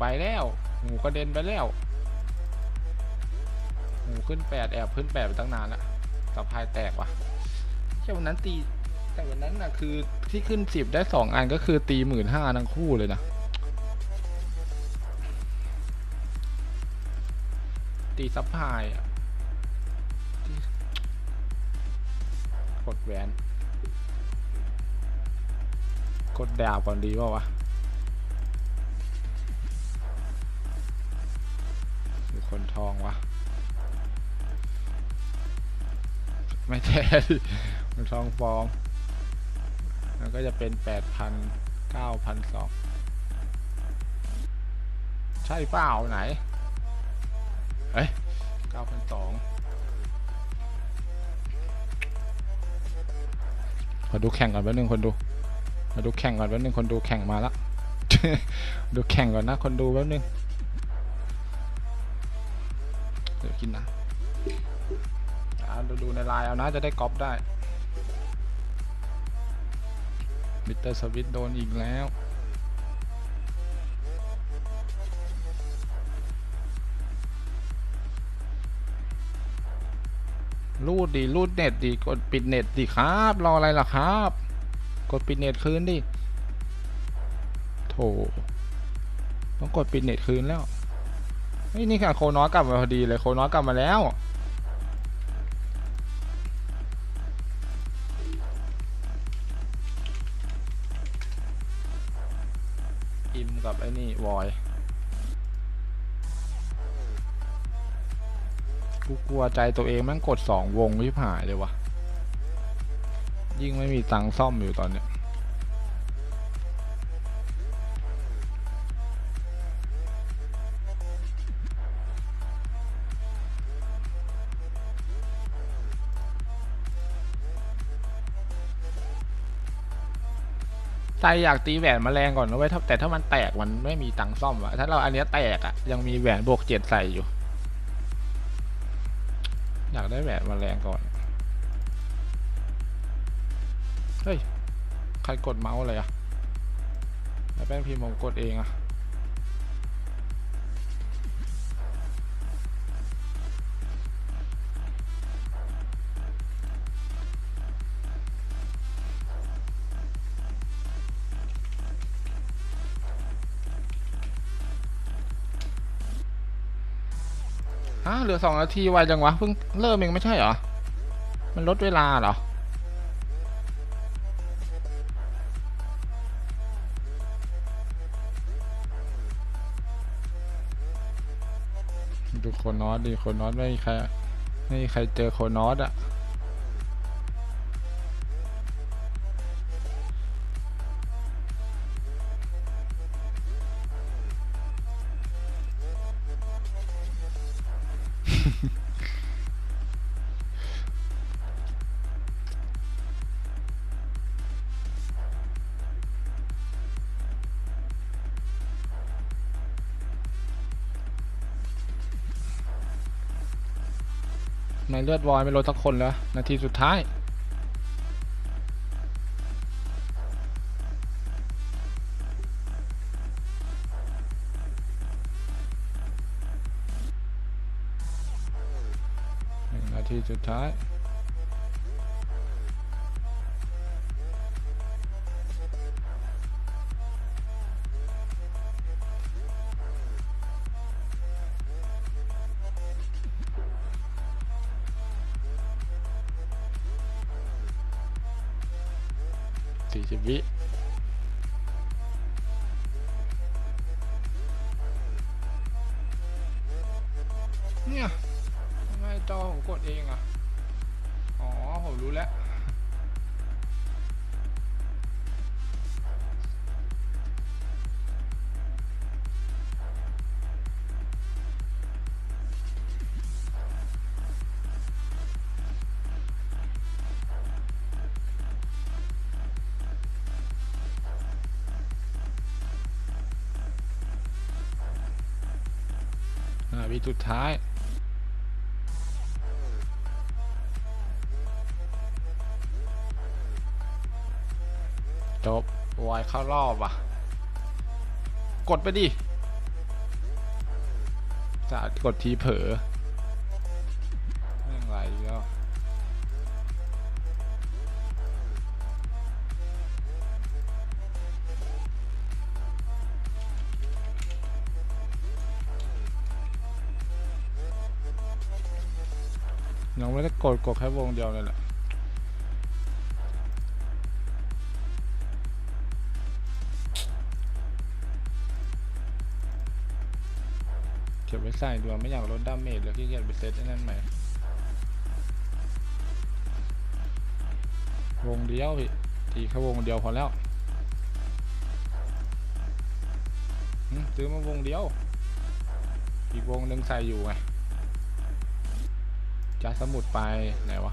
ไปแล้วหูกระเด็นไปแล้วหูขึ้นแปดแอบขึ้นแปดไปตั้งนานละสะพายแตกว่ะแค่วันนั้นตีแต่วันนั้นน่ะคือที่ขึ้นสิบได้สองอันก็คือตีหมื่นห้าทั้งคู่เลยนะตีซับพายอะกดแหวน กดดาวก่อนดีเปล่าวะ ทองวะ ไม่แท้ดิคนทองฟองแล้วก็จะเป็นแปดพันเก้าพันสองใช่เปล่าไหน เอ้ยเก้าพันสองขอดูแข่งก่อนแป๊บนึงคนดูมาดูแข่งก่อนแป๊บนึงคนดูแข่งมาล้วดูแข่งก่อนนะคนดูแป๊บนึง เดี๋ยวกินนะอ่าดูดูในไลน์เอานะจะได้ก๊อปได้มิเตอร์สวิตโดนอีกแล้วรูดดีรูดเน็ตดีกดปิดเน็ตดีครับ รออะไรล่ะครับ กดปิดเน็ตคืนดิโถต้องกดปิดเน็ตคืนแล้ว เฮ้ยนี่ค่ะโคน้อยกลับมาพอดีเลยโคน้อยกลับมาแล้วอิมกับไอ้นี่วอยกูกลัวใจตัวเองแม่งกดสองวงที่หายเลยวะยิ่งไม่มีตังค์ซ่อมอยู่ตอนเนี้ย ใจอยากตีแหวนมาแรงก่อนนะเว้ยถ้าแต่ถ้ามันแตกมันไม่มีตังค์ซ่อมอะถ้าเราอันนี้แตกอะยังมีแหวนบวกเจ็ดใส่อยู่ อยากได้แหวนมาแรงก่อน เฮ้ย ใครกดเมาส์อะไรอะแล้แป้งพิมพ์ผมกดเองอะ ฮะเหลือสองนาทีไวจังวะเพิ่งเริ่มเองไม่ใช่เหรอ มันลดเวลาเหรอ ดูโคนอสดิโคนอสไม่มีใครไม่มีใครเจอโคนอสอะ ในเลือดวอยไม่ลดสักคนเลยวนาทีสุดท้าย ทีสุดท้ายสี่สิบวิเนี่ยทำไม จอผมกดเองอะ อ๋อ ผมรู้แล้ว อ่าวิสุดท้าย จบวายเข้ารอบอะ กดไปดิจะกดทีเผลอไม่อย่างไรก็ยังไม่ได้กดกดแค่วงเดียวเลยแหละ เก็บไว้ใส่ดวงไม่อยากลดดาเมจแล้วขี้เกียจไปเซตไอ้นั่นใหม่วงเดียวพี่ตีแค่วงเดียวพอแล้วซื้อมาวงเดียว อีกวงหนึ่งใส่อยู่ไงจะสมุดไปไหนวะ